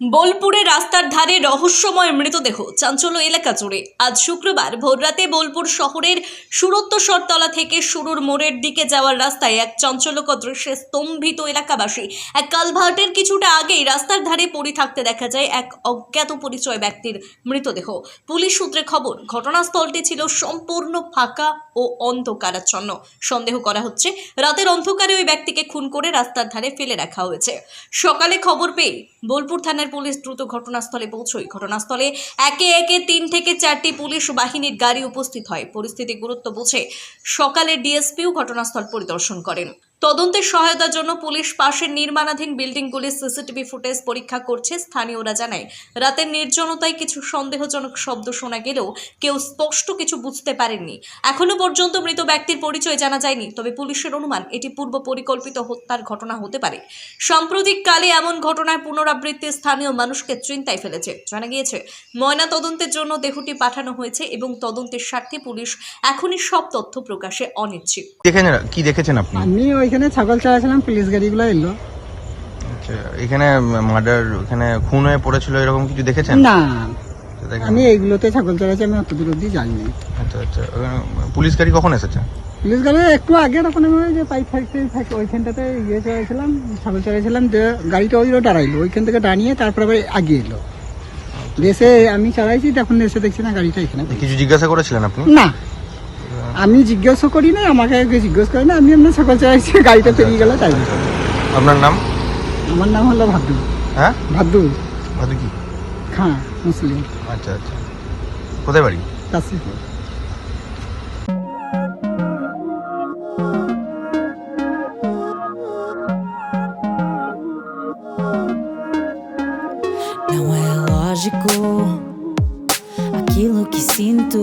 বোলপুরে রাস্তার ধারে রহস্যময় মৃতদেহ। চাঞ্চল্য এলাকা জুড়ে। আজ শুক্রবার ভোররাতে বোলপুর শহরের সুরত্বসরতলা থেকে শুরুর মোড়ের দিকে যাওয়ার রাস্তায় এক চাঞ্চল্যকর দৃশ্যে স্তম্ভিত এলাকাবাসী এক কালভার্টের কিছুটা আগেই রাস্তার ধারে পড়ে থাকতে দেখা যায় এক অজ্ঞাত পরিচয় ব্যক্তির মৃতদেহ। পুলিশ সূত্রে খবর, ঘটনাস্থলটি ছিল সম্পূর্ণ ফাঁকা ও অন্ধকারাচ্ছন্ন। সন্দেহ করা হচ্ছে, রাতের অন্ধকারে ওই ব্যক্তিকে খুন করে রাস্তার ধারে ফেলে রাখা হয়েছে। সকালে খবর পেয়ে বোলপুর থানার পুলিশ দ্রুত ঘটনাস্থলে পৌঁছয়। ঘটনাস্থলে একে একে তিন থেকে চারটি পুলিশ বাহিনীর গাড়ি উপস্থিত হয়। পরিস্থিতি গুরুত্ব বুঝে। সকালে ডিএসপিও ঘটনাস্থল পরিদর্শন করেন। তদন্তের সহায়তার জন্য পুলিশ পাশের নির্মাণাধীন বিল্ডিংগুলির সিসিটিভি ফুটেজ পরীক্ষা করছে স্থানীয়রা জানায়। রাতের নির্জনতায় কিছু সন্দেহজনক শব্দ শোনা গেলেও কেউ স্পষ্ট কিছু বুঝতে পারেননি। এখনও পর্যন্ত মৃত ব্যক্তির পরিচয় জানা যায়নি তবে পুলিশের অনুমান এটি পূর্ব পরিকল্পিত হত্যার ঘটনা হতে পারে। সাম্প্রতিক কালে এমন ঘটনার পুনরাবৃত্তি স্থানীয় মানুষকে চিন্তায় ফেলেছে। জানা গিয়েছে ময়না তদন্তের জন্য দেহটি পাঠানো হয়েছে এবং তদন্তের স্বার্থে পুলিশ এখনই সব তথ্য প্রকাশে অনিচ্ছুক দেখেছেন কি দেখেছেন আপনি? আমি ওইখানে ছাগল চড়াছিলাম পুলিশ গাড়িগুলো এলো। আচ্ছা, এখানে মার্ডার এখানে খুন হয়ে পড়েছিল এরকম কিছু দেখেছেন? না আচ্ছা। আমি এইগুলোতে ছাগল চড়াচ্ছি আমি অত দূর অব্দি যাইনি। আচ্ছা আচ্ছা পুলিশ গাড়ি কখন এসেছে? পুলিশ গাড়ি একটু আগে তখন আমি যে পাইপ ফ্যাক্টরি থাকে ওইখানটাতে ইয়ে চড়াইছিলাম ছাগল চড়াইছিলাম যে গাড়িটা ওই দাঁড়াইলো ওইখান থেকে দাঁড়িয়ে তারপরে আবার আগে এলো। এসে আমি চালাইছি তখন এসে দেখছি না গাড়িটা এখানে কিছু জিজ্ঞাসা করেছিলেন আপনি? না। আমি জিজ্ঞাসা করি না আমাকে কেউ জিজ্ঞেস করি না আমি এমনি সকাল চড়াইছি গাড়িটা পেরিয়ে গেল তাই। আপনার নাম? আমার নাম হলো ভাদু। হ্যাঁ? ভাদ্দু ভাদু কি? খাঁ মুসলিম। আচ্ছা আচ্ছা। কোথায় বাড়ি? Kashipur. Não é lógico aquilo que sinto.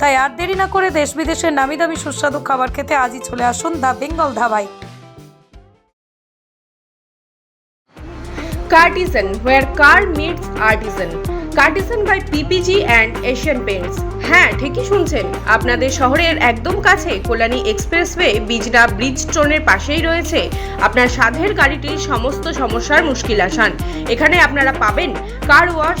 তাই আর দেরি না করে দেশ বিদেশের নামি দামি সুস্বাদু খাবার খেতে আজই চলে আসুন দ্য বেঙ্গল ধাবায়। Cartisan, where car meets artisan. Cartisan by PPG and Asian Paints হ্যাঁ ঠিকই শুনছেন। আপনাদের শহরের একদম কাছে কল্যাণী এক্সপ্রেসওয়ে বিজনা ব্রিজ স্টোনের পাশেই রয়েছে আপনার সাধের গাড়িটির সমস্ত সমস্যার মুশকিল আসান। এখানে আপনারা পাবেন car wash